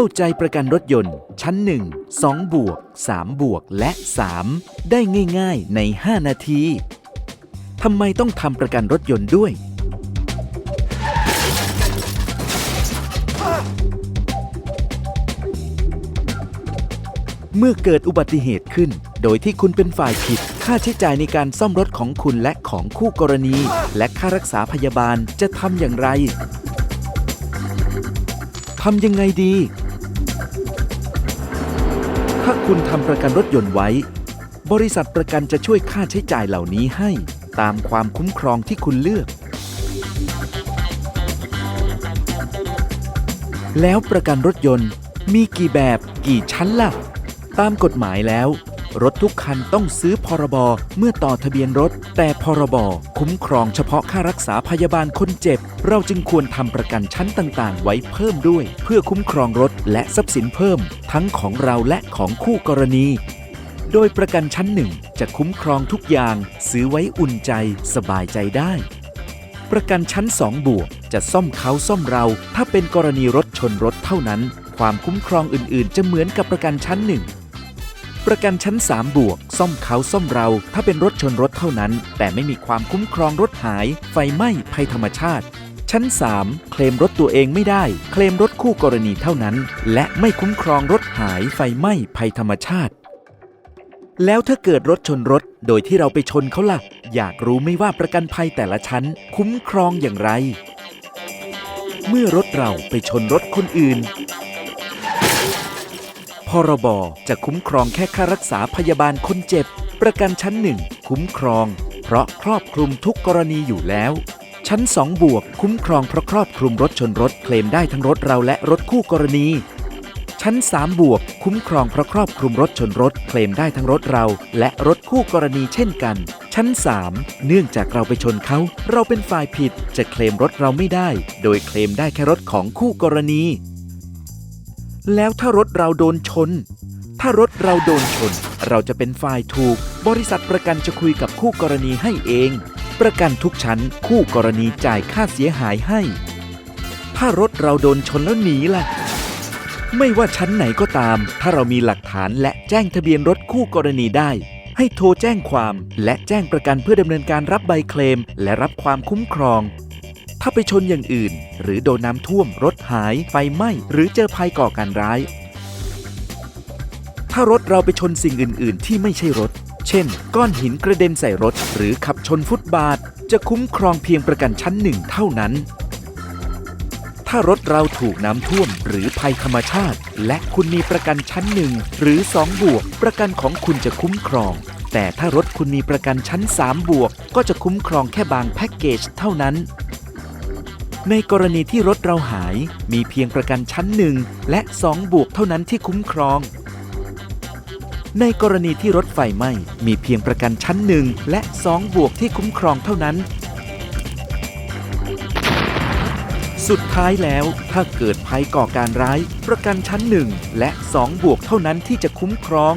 เข้าใจประกันรถยนต์ ชั้น 1 2 บวก 3 บวก และ 3 ได้ง่ายๆ ใน 5 นาที ทำไมต้องทำประกันรถยนต์ด้วย เมื่อเกิดอุบัติเหตุขึ้น โดยที่คุณเป็นฝ่ายผิด ค่าใช้จ่ายในการซ่อมรถของคุณและของคู่กรณี และค่ารักษาพยาบาลจะทำอย่างไรทำยังไงดี ถ้าคุณทำประกันรถยนต์ไว้ บริษัทประกันจะช่วยค่าใช้จ่ายเหล่านี้ให้ตามความคุ้มครองที่คุณเลือก แล้วประกันรถยนต์มีกี่แบบกี่ชั้นล่ะ ตามกฎหมายแล้ว รถทุกคันต้องซื้อพรบเมื่อต่อทะเบียนรถ แต่พรบคุ้มครองเฉพาะค่ารักษาพยาบาลคนเจ็บ เราจึงควรทำประกันชั้นต่าง ๆ ไว้เพิ่มด้วย เพื่อคุ้มครองรถและทรัพย์สินเพิ่ม ทั้งของเราและของคู่กรณี โดยประกันชั้นหนึ่งจะคุ้มครองทุกอย่าง ซื้อไว้อุ่นใจ สบายใจได้ประกันชั้น 2 บวก จะซ่อมเขาซ่อมเรา ถ้าเป็นกรณีรถชนรถเท่านั้น ความคุ้มครองอื่น ๆ จะเหมือนกับประกันชั้น1 ประกันชั้น 3 บวก ซ่อมเขาซ่อมเรา ถ้าเป็นรถชนรถเท่านั้น แต่ไม่มีความคุ้มครองรถหาย ไฟไหม้ภัยธรรมชาติ ชั้น 3 เคลมรถตัวเองไม่ได้ เคลมรถคู่กรณีเท่านั้น และไม่คุ้มครองรถหายไฟไหม้ภัยธรรมชาติ แล้วถ้าเกิดรถชนรถ โดยที่เราไปชนเขาล่ะ อยากรู้ไม่ว่าประกันภัยแต่ละชั้น คุ้มครองอย่างไร เมื่อรถเราไปชนรถคนอื่น พรบจะคุ้มครองแค่ค่ารักษาพยาบาลคนเจ็บ ประกันชั้นหนึ่งคุ้มครอง เพราะครอบคลุมทุกกรณีอยู่แล้ว ชั้น 2 บวก คุ้มครองเพราะครอบคลุมรถชนรถเคลมได้ทั้งรถเราและรถคู่กรณี ชั้น 3 บวก คุ้มครองเพราะครอบคลุมรถชนรถเคลมได้ทั้งรถเรา และรถคู่กรณีเช่นกัน ชั้น 3 เนื่องจากเราไปชนเขา เราเป็นฝ่ายผิด จะเคลมรถเราไม่ได้ โดยเคลมได้แค่รถของคู่กรณี แล้วถ้ารถเราโดนชน ถ้ารถเราโดนชน เราจะเป็นฝ่ายถูก บริษัทประกันจะคุยกับคู่กรณีให้เอง ประกันทุกชั้น คู่กรณีจ่ายค่าเสียหายให้ ถ้ารถเราโดนชนแล้วหนีล่ะ ไม่ว่าชั้นไหนก็ตาม ถ้าเรามีหลักฐานและแจ้งทะเบียนรถคู่กรณีได้ ให้โทรแจ้งความ และแจ้งประกันเพื่อดำเนินการรับใบเคลม และรับความคุ้มครอง ถ้าไปชนอย่างอื่น หรือโดนน้ำท่วมรถหาย ไฟไหม้ หรือเจอภัยก่อการร้าย ถ้ารถเราไปชนสิ่งอื่น ๆ ที่ไม่ใช่รถ เช่น ก้อนหินกระเด็นใส่รถ หรือขับชนฟุตบาท จะคุ้มครองเพียงประกันชั้นหนึ่งเท่านั้น ถ้ารถเราถูกน้ำท่วมหรือภัยธรรมชาติ และคุณมีประกันชั้นหนึ่งหรือ2บวก ประกันของคุณจะคุ้มครองแต่ถ้ารถคุณมีประกันชั้น 3 บวก ก็จะคุ้มครองแค่บางแพ็กเกจเท่านั้น ในกรณีที่รถเราหายมีเพียงประกันชั้นหนึ่งและ 2 บวกเท่านั้นที่คุ้มครอง ในกรณีที่รถไฟไหม้มีเพียงประกันชั้นหนึ่งและ 2 บวกที่คุ้มครองเท่านั้น สุดท้ายแล้วถ้าเกิดภัยก่อการร้าย ประกันชั้นหนึ่งและ 2 บวกเท่านั้นที่จะคุ้มครอง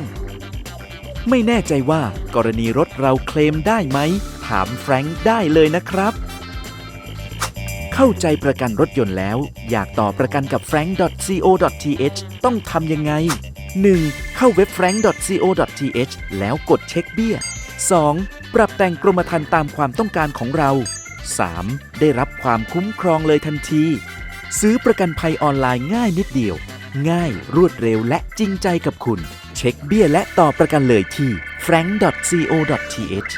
ไม่แน่ใจว่ากรณีรถเราเคลมได้ไหม ถามแฟรงค์ได้เลยนะครับ เข้าใจประกันรถยนต์แล้ว อยากต่อประกันกับ frank.co.th ต้องทำยังไง 1. เข้าเว็บ frank.co.th แล้วกดเช็คเบี้ย 2. ปรับแต่งกรมธรรม์ตามความต้องการของเรา 3. ได้รับความคุ้มครองเลยทันที ซื้อประกันภัยออนไลน์ง่ายนิดเดียว ง่ายรวดเร็วและจริงใจกับคุณ เช็คเบี้ยและต่อประกันเลยที่ frank.co.th